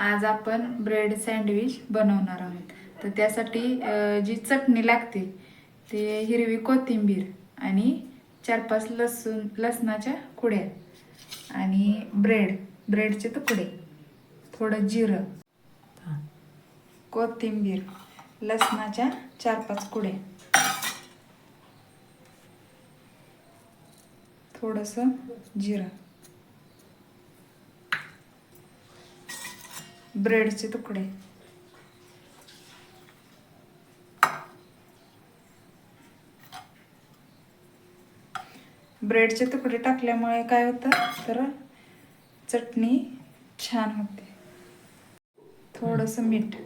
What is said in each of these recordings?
आज आपण bread sandwich बनवणार आहोत. तर त्यासाठी जी चटणी लागते ते हिरवी कोथिंबीर आणि चार पाच लसूण लसणाच्या कुड्या आणि ब्रेड ब्रेडचे तुकडे थोडं जिरं कोथिंबीर लसणाच्या चार पाच कुड्या. थोडंसं जिरं. ब्रेडचे तुकडे. ब्रेडचे तुकडे टाकल्यामुळे काय होतं? तर चटणी छान होते. थोडंसं मीठ.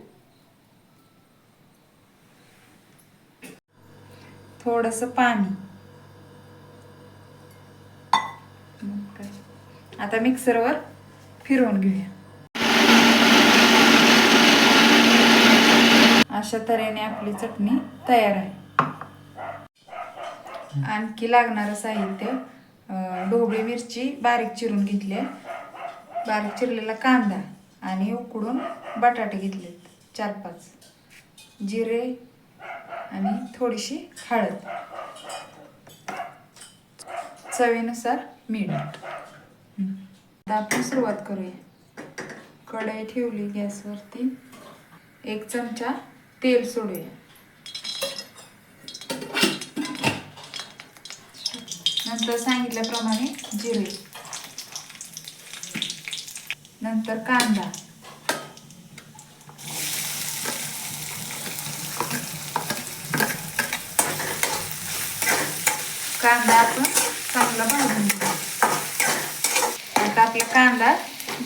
थोडंसं पाणी. मग काय. आता मिक्सरवर फिरवून घेऊया. अशा तऱ्हेने आपली चटणी तयार आहे. आणखी लागणारं साहित्य ढोबळी मिरची बारीक चिरून घेतली आहे. बारीक चिरलेला कांदा आणि उकडून बटाटे घेतलेत चार पाच जिरे आणि थोडीशी हळद. चवीनुसार मीठ. आता आपण सुरुवात करूया. कढई ठेवली गॅसवरती. एक चमचा तेल सोडूया. नंतर सांगितल्याप्रमाणे जिरे. नंतर कांदा. कांदा आपण चांगला भाजून घेऊ. आता आपला कांदा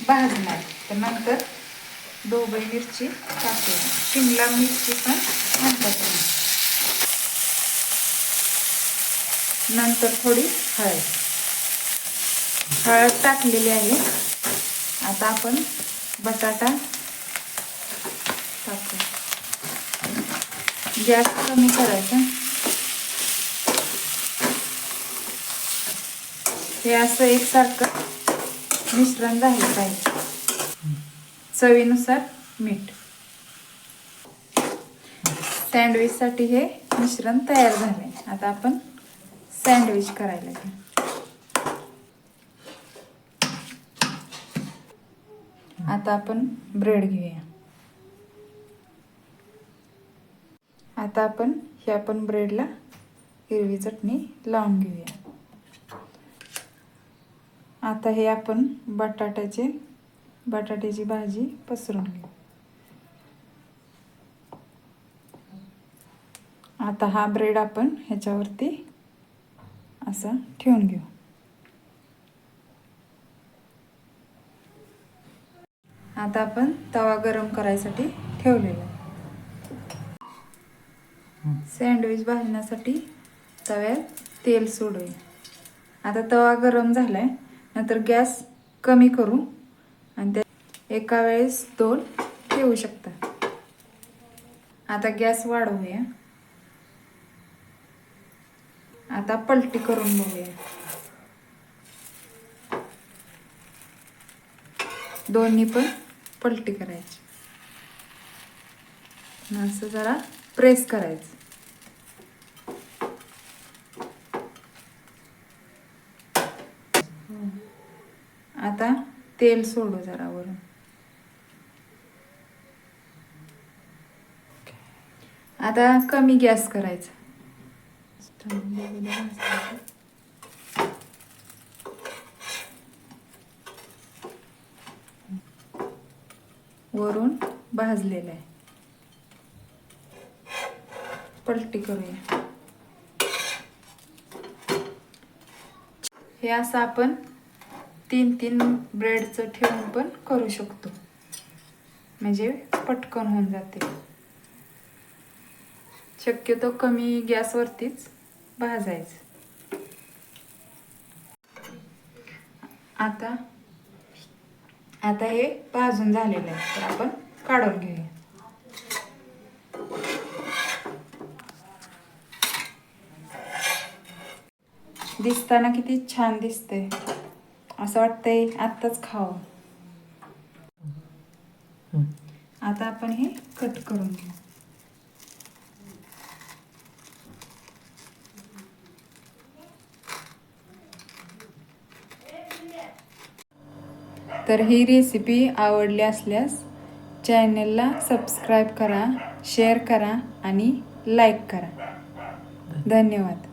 भाजणार. तर नंतर ढोबळी मिरची टाकूया शिमला मिरची पण म्हणतात नंतर थोडी हळद. हळद टाकलेली आहे. आता आपण बटाटा टाकू गॅस कमी करायचा. हे असं एकसारखं मिश्रण झालं पाहिजे. चवीनुसार मीठ. सँडविचसाठी हे मिश्रण तयार झाले. आता आपण सँडविच करायला घेऊ. आता आपण ब्रेड घेऊया. आता आपण हे आपण ब्रेडला हिरवी चटणी लावून घेऊया. आता हे आपण बटाट्याचे बटाट्याची भाजी पसरून घेऊ. आता हा ब्रेड आपण ह्याच्यावरती असा ठेवून घेऊ. आता आपण तवा गरम करायसाठी ठेवलेला आहे. सँडविच भाजण्यासाठी तव्यात तेल सोडूया. आता तवा गरम झालाय नंतर गॅस कमी करू. आणि त्या एका वेळेस दोन ठेवू शकता. आता गॅस वाढवूया. आता पलटी करून बघूया. दोन्ही पण पलटी करायची. असं जरा प्रेस करायचं. आता तेल सोडू जरा वरून. आता कमी गॅस करायचा. वरून भाजलेलं आहे. पलटी करूया. हे असं आपण तीन तीन ब्रेडचं ठेवून पण करू शकतो. म्हणजे पटकन होऊन जाते. शक्यतो कमी गॅसवरतीच भाजायचं. आता आता हे भाजून झालेलं आहे. तर आपण काढून घेऊया. दिसताना किती छान दिसतंय. असं वाटतंय आत्ताच खावं. आता आपण हे कट करून घेऊ. तर ही रेसिपी आवडली असल्यास चॅनलला सबस्क्राईब करा शेअर करा आणि लाईक करा. धन्यवाद.